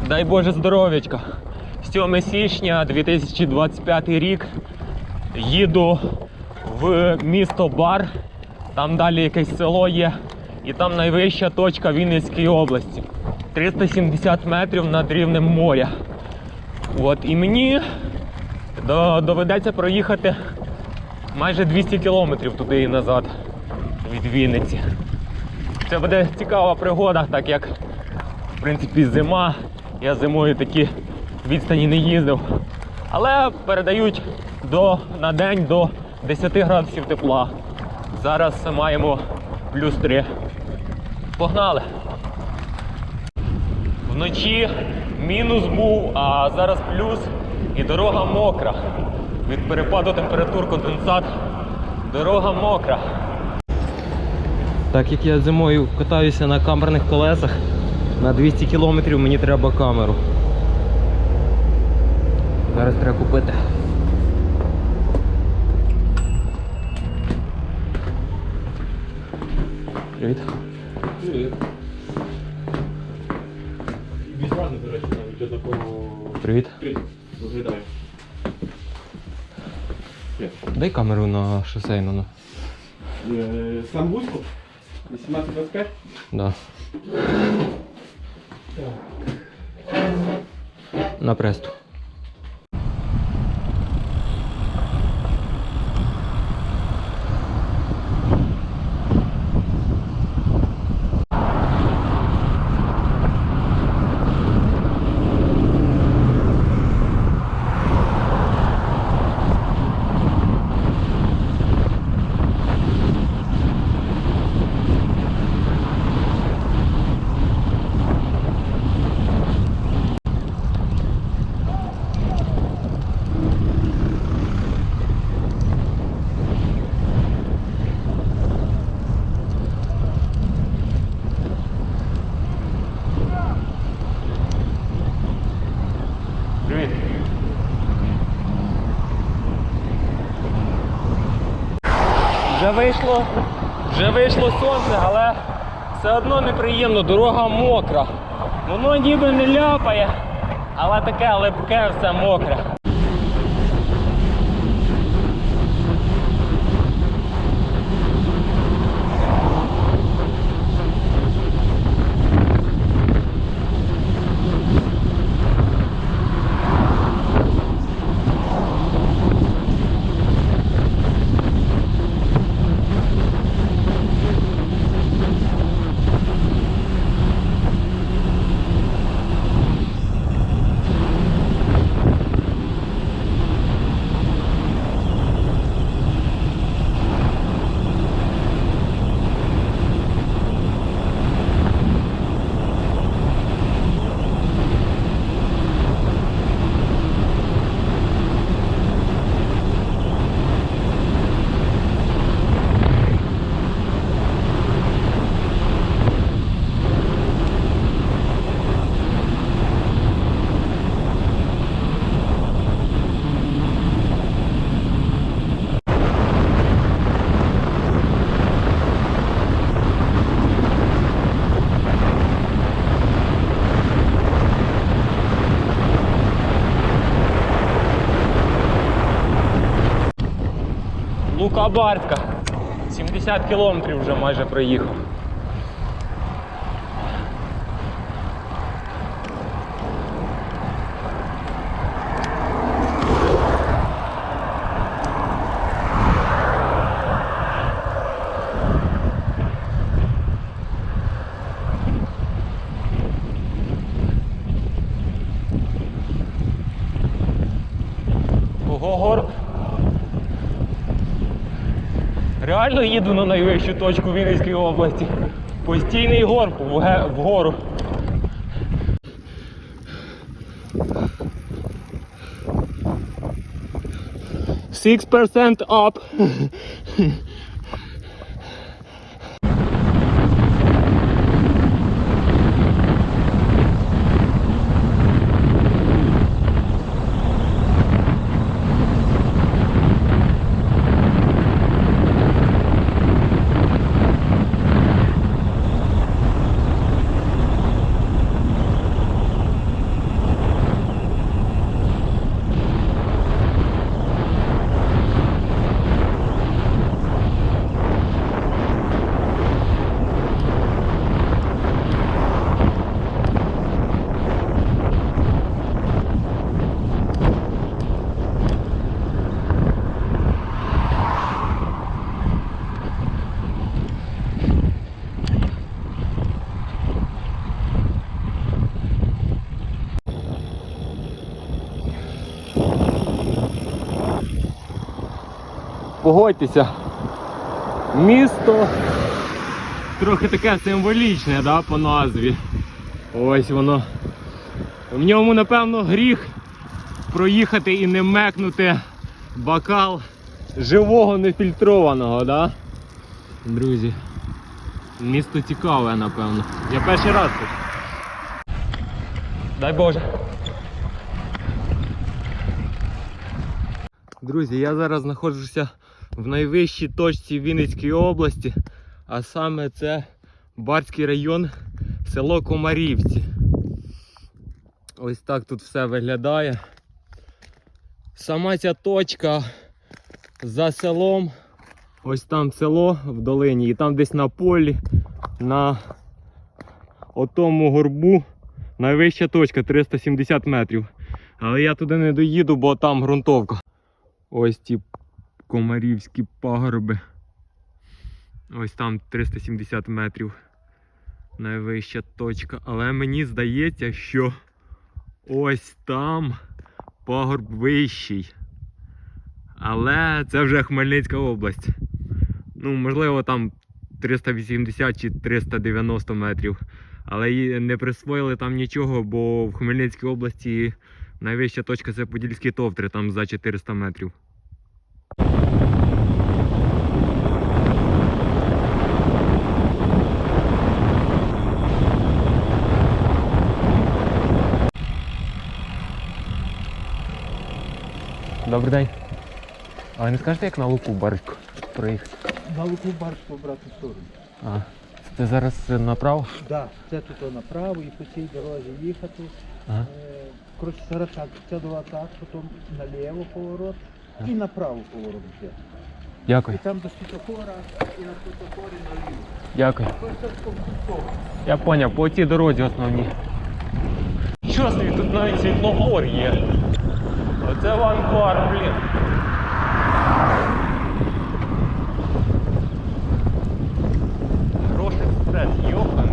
Дай Боже здоров'ячка. 7 січня 2025 рік. Їду в місто Бар. Там далі якесь село є. І там найвища точка Вінницької області. 370 метрів над рівнем моря. От, і мені доведеться проїхати майже 200 кілометрів туди і назад від Вінниці. Це буде цікава пригода, так як в принципі зима. Я зимою такі відстані не їздив. Але передають до, на день до 10 градусів тепла. Зараз маємо плюс 3. Погнали! Вночі мінус був, а зараз плюс і дорога мокра. Від перепаду температур конденсат. Дорога мокра. Так як я зимою катаюся на камерних колесах, на 200 км мені треба камеру. Зараз треба купити. Привіт. Привіт. Візуально, до речі, навіть такого. Привіт. Привіт. Виглядає. Дай камеру на шосейну. Сам Луцько? 1825? Да. На престу. Привіт. Вже вийшло, вже вийшло сонце, але все одно неприємно, дорога мокра. Воно ніби не ляпає, але таке липке все мокре. Лука 70 кілометрів вже майже проїхав. Ого, гор. Їду на найвищу точку Вінницької області. Постійний гор вгору. Six percent up. погодьтеся. Місто трохи таке символічне, да, по назві. Ось воно. В ньому, напевно, гріх проїхати і не мекнути бокал живого нефільтрованого, да? Друзі. Місто цікаве, напевно. Я перший раз тут. Дай Боже. Друзі, я зараз знаходжуся в найвищій точці Вінницької області, а саме це Барський район, село Комарівці. Ось так тут все виглядає. Сама ця точка за селом. Ось там село в долині, і там десь на полі, на отому горбу найвища точка 370 метрів. Але я туди не доїду, бо там ґрунтовка. Ось ті комарівські пагорби. Ось там 370 метрів. Найвища точка. Але мені здається, що ось там пагорб вищий. Але це вже Хмельницька область. Ну, можливо, там 380 чи 390 метрів. Але не присвоїли там нічого, бо в Хмельницькій області найвища точка це Подільські товтри, там за 400 метрів. Добрий день. А ви не скажете, як на луку барочку проїхати? На луку барж в обратну сторону. А, це зараз направо? Да, це тут направо і по цій дорозі їхати. Ага. Е, Коротше, зараз так, це до так, потім наліво поворот і направо поворот ще. І там до світофора, і на світофорі наліво. Дякую. Я поняв, по цій дорозі основній. Що собі, тут навіть світлофор є. Оце ванкуар, блін. Хороший стрес, йоханий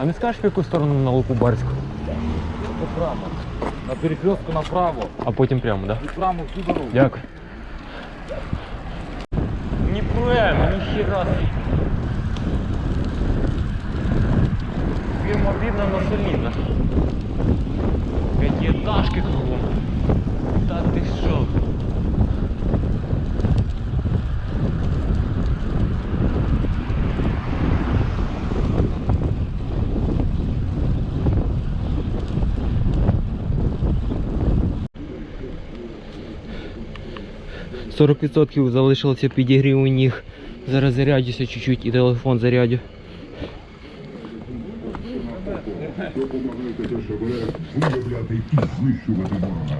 А не скажеш, в яку сторону на луку барську? Направо. На перекрестку направо. А потім прямо, так? Да? И прямо всю дорогу. Дякую. Не прямо, ніхіра. Фірма бідна, но солідна. П'ятиэтажки кругом. Та ти що? Сорок відсотків залишилося підігрів у ніг. Зараз зарядюся чуть-чуть і телефон зарядю. Допомагайте те, що бере виявляти і знищувати ворога.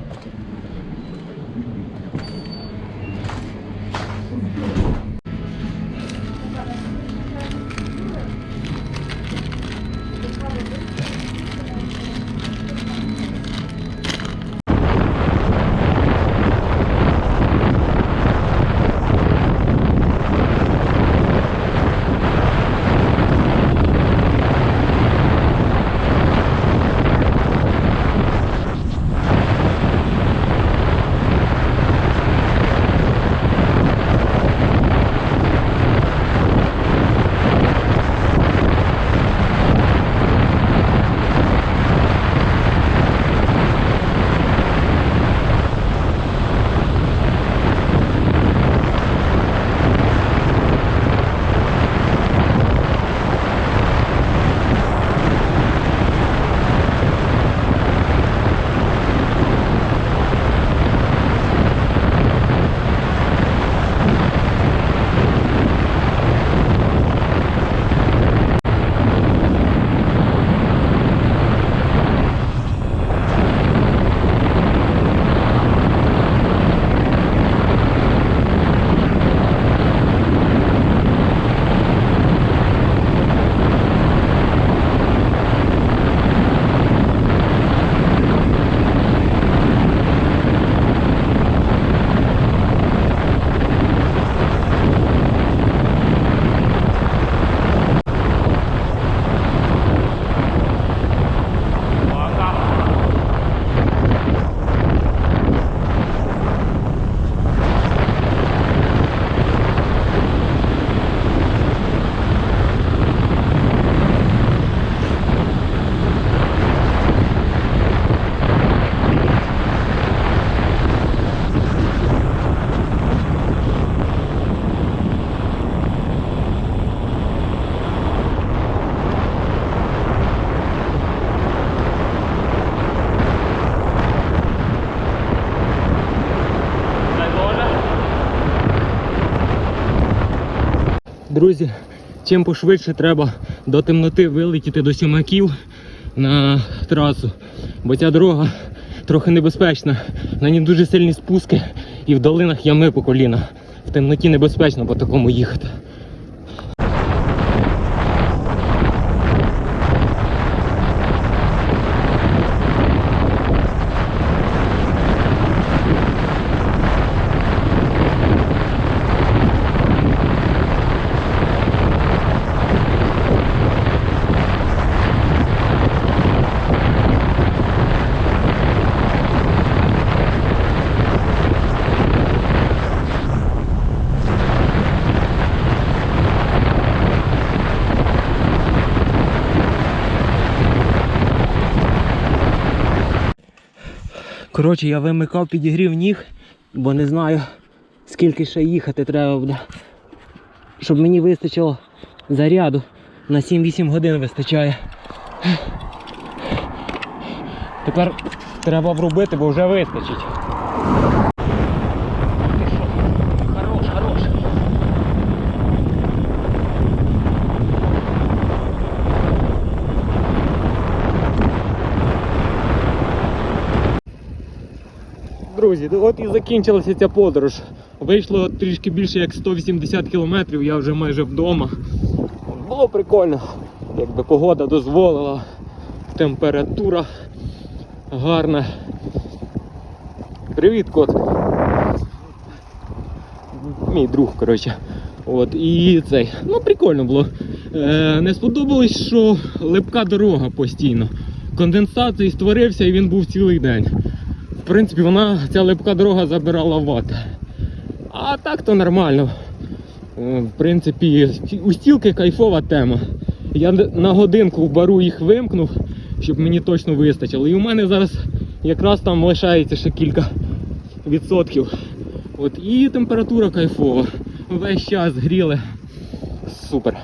Чим пошвидше треба до темноти вилетіти до сімаків на трасу, бо ця дорога трохи небезпечна. На ній дуже сильні спуски і в долинах ями по коліна. В темноті небезпечно по такому їхати. Коротше, я вимикав підігрів ніг, бо не знаю, скільки ще їхати треба буде. Щоб мені вистачило заряду. На 7-8 годин вистачає. Тепер треба врубити, бо вже вистачить. Друзі, от і закінчилася ця подорож. Вийшло трішки більше як 180 кілометрів, я вже майже вдома. Було прикольно, якби погода дозволила, температура гарна. Привіт, кот. Мій друг, коротше. От, і цей. Ну, прикольно було. Е, не сподобалось, що липка дорога постійно. Конденсат створився і він був цілий день. В принципі, вона, ця липка дорога забирала ват. А так то нормально. Е, В принципі, у стілки кайфова тема. Я на годинку в бару їх вимкнув, щоб мені точно вистачило. І у мене зараз якраз там лишається ще кілька відсотків. От, і температура кайфова. Весь час гріли. Супер.